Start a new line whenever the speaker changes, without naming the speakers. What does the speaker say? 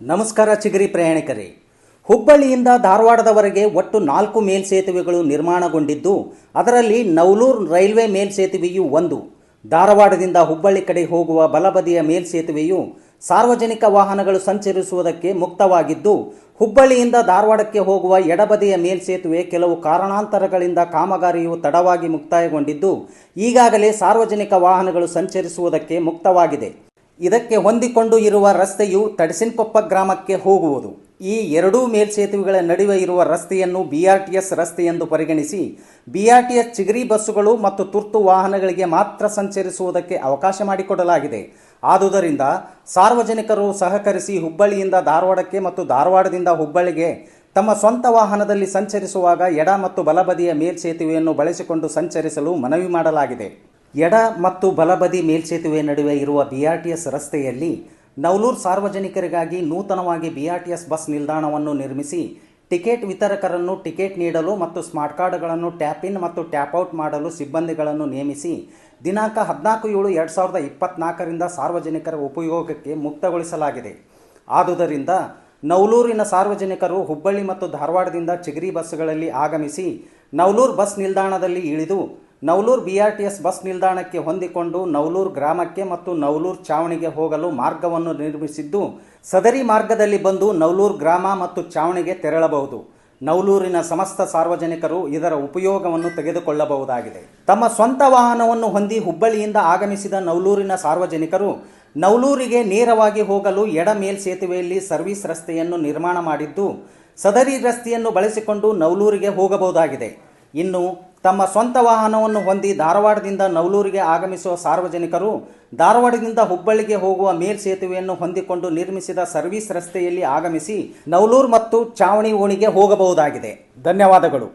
ನಮಸ್ಕಾರ ಚಿಗರಿ ಪ್ರಯಾಣಿಕರೇ. ಹುಬ್ಬಳ್ಳಿಯಿಂದ ಧಾರವಾಡದವರೆಗೆ ಒಟ್ಟು ನಾಲ್ಕು ಮೇಲ್ಸೇತುವೆಗಳು ನಿರ್ಮಾಣಗೊಂಡಿದ್ದು, ಅದರಲ್ಲಿ ನವಲೂರು ರೈಲ್ವೆ ಮೇಲ್ಸೇತುವೆಯು ಒಂದು. ಧಾರವಾಡದಿಂದ ಹುಬ್ಬಳ್ಳಿ ಕಡೆ ಹೋಗುವ ಬಲಬದಿಯ ಮೇಲ್ಸೇತುವೆಯು ಸಾರ್ವಜನಿಕ ವಾಹನಗಳು ಸಂಚರಿಸುವುದಕ್ಕೆ ಮುಕ್ತವಾಗಿದ್ದು, ಹುಬ್ಬಳ್ಳಿಯಿಂದ ಧಾರವಾಡಕ್ಕೆ ಹೋಗುವ ಎಡಬದಿಯ ಮೇಲ್ಸೇತುವೆ ಕೆಲವು ಕಾರಣಾಂತರಗಳಿಂದ ಕಾಮಗಾರಿಯು ತಡವಾಗಿ ಮುಕ್ತಾಯಗೊಂಡಿದ್ದು, ಈಗಾಗಲೇ ಸಾರ್ವಜನಿಕ ವಾಹನಗಳು ಸಂಚರಿಸುವುದಕ್ಕೆ ಮುಕ್ತವಾಗಿದೆ. ಇದಕ್ಕೆ ಹೊಂದಿಕೊಂಡು ಇರುವ ರಸ್ತೆಯು ತಡಸಿನಕೊಪ್ಪ ಗ್ರಾಮಕ್ಕೆ ಹೋಗುವುದು. ಈ ಎರಡೂ ಮೇಲ್ಸೇತುವೆಗಳ ನಡುವೆ ಇರುವ ರಸ್ತೆಯನ್ನು ಬಿಆರ್ಟಿಎಸ್ ರಸ್ತೆ ಎಂದು ಪರಿಗಣಿಸಿ B R T S Chigari ಬಸ್ಸುಗಳು ಮತ್ತು ತುರ್ತು ವಾಹನಗಳಿಗೆ ಮಾತ್ರ ಸಂಚರಿಸುವುದಕ್ಕೆ ಅವಕಾಶ ಮಾಡಿಕೊಡಲಾಗಿದೆ. ಆದುದರಿಂದ ಸಾರ್ವಜನಿಕರು ಸಹಕರಿಸಿ ಹುಬ್ಬಳ್ಳಿಯಿಂದ ಧಾರವಾಡಕ್ಕೆ ಮತ್ತು ಧಾರವಾಡದಿಂದ ಹುಬ್ಬಳ್ಳಿಗೆ ತಮ್ಮ ಸ್ವಂತ ವಾಹನದಲ್ಲಿ ಸಂಚರಿಸುವಾಗ ಎಡ ಮತ್ತು ಬಲಬದಿಯ ಮೇಲ್ಸೇತುವೆಯನ್ನು ಬಳಸಿಕೊಂಡು ಸಂಚರಿಸಲು ಮನವಿ ಮಾಡಲಾಗಿದೆ. ಎಡ ಮತ್ತು ಬಲಬದಿ ಮೇಲ್ಸೇತುವೆ ನಡುವೆ ಇರುವ ಬಿಆರ್ಟಿಎಸ್ ರಸ್ತೆಯಲ್ಲಿ ನವಲೂರು ಸಾರ್ವಜನಿಕರಿಗಾಗಿ ನೂತನವಾಗಿ ಬಿಆರ್ಟಿಎಸ್ ಬಸ್ ನಿಲ್ದಾಣವನ್ನು ನಿರ್ಮಿಸಿ ಟಿಕೆಟ್ ವಿತರಕರನ್ನು ಟಿಕೆಟ್ ನೀಡಲು ಮತ್ತು ಸ್ಮಾರ್ಟ್ ಕಾರ್ಡ್ಗಳನ್ನು ಟ್ಯಾಪ್ ಇನ್ ಮತ್ತು ಟ್ಯಾಪ್ ಔಟ್ ಮಾಡಲು ಸಿಬ್ಬಂದಿಗಳನ್ನು ನೇಮಿಸಿ ದಿನಾಂಕ ಹದಿನಾಲ್ಕು ಏಳು ಎರಡು ಸಾವಿರದ ಇಪ್ಪತ್ನಾಲ್ಕರಿಂದ ಸಾರ್ವಜನಿಕರ ಉಪಯೋಗಕ್ಕೆ ಮುಕ್ತಗೊಳಿಸಲಾಗಿದೆ. ಆದುದರಿಂದ ನವಲೂರಿನ ಸಾರ್ವಜನಿಕರು ಹುಬ್ಬಳ್ಳಿ ಮತ್ತು ಧಾರವಾಡದಿಂದ ಚಿಗರಿ ಬಸ್ಗಳಲ್ಲಿ ಆಗಮಿಸಿ ನವಲೂರು ಬಸ್ ನಿಲ್ದಾಣದಲ್ಲಿ ಇಳಿದು ನವಲೂರು ಬಿಆರ್ಟಿಎಸ್ ಬಸ್ ನಿಲ್ದಾಣಕ್ಕೆ ಹೊಂದಿಕೊಂಡು ನವಲೂರು ಗ್ರಾಮಕ್ಕೆ ಮತ್ತು ನವಲೂರು ಚಾವಣಿಗೆ ಹೋಗಲು ಮಾರ್ಗವನ್ನು ನಿರ್ಮಿಸಿದ್ದು, ಸದರಿ ಮಾರ್ಗದಲ್ಲಿ ಬಂದು ನವಲೂರು ಗ್ರಾಮ ಮತ್ತು ಚಾವಣಿಗೆ ತೆರಳಬಹುದು. ನವಲೂರಿನ ಸಮಸ್ತ ಸಾರ್ವಜನಿಕರು ಇದರ ಉಪಯೋಗವನ್ನು ತೆಗೆದುಕೊಳ್ಳಬಹುದಾಗಿದೆ. ತಮ್ಮ ಸ್ವಂತ ವಾಹನವನ್ನು ಹೊಂದಿ ಹುಬ್ಬಳ್ಳಿಯಿಂದ ಆಗಮಿಸಿದ ನವಲೂರಿನ ಸಾರ್ವಜನಿಕರು ನವಲೂರಿಗೆ ನೇರವಾಗಿ ಹೋಗಲು ಎಡ ಮೇಲ್ಸೇತುವೆಯಲ್ಲಿ ಸರ್ವಿಸ್ ರಸ್ತೆಯನ್ನು ನಿರ್ಮಾಣ ಮಾಡಿದ್ದು, ಸದರಿ ರಸ್ತೆಯನ್ನು ಬಳಸಿಕೊಂಡು ನವಲೂರಿಗೆ ಹೋಗಬಹುದಾಗಿದೆ. ಇನ್ನು ತಮ್ಮ ಸ್ವಂತ ವಾಹನವನ್ನು ಹೊಂದಿ ಧಾರವಾಡದಿಂದ ನವಲೂರಿಗೆ ಆಗಮಿಸುವ ಸಾರ್ವಜನಿಕರು ಧಾರವಾಡದಿಂದ ಹುಬ್ಬಳ್ಳಿಗೆ ಹೋಗುವ ಮೇಲ್ಸೇತುವೆಯನ್ನು ಹೊಂದಿಕೊಂಡು ನಿರ್ಮಿಸಿದ ಸರ್ವಿಸ್ ರಸ್ತೆಯಲ್ಲಿ ಆಗಮಿಸಿ ನವಲೂರು ಮತ್ತು ಚಾವಣಿ ಓಣಿಗೆ ಹೋಗಬಹುದಾಗಿದೆ. ಧನ್ಯವಾದಗಳು.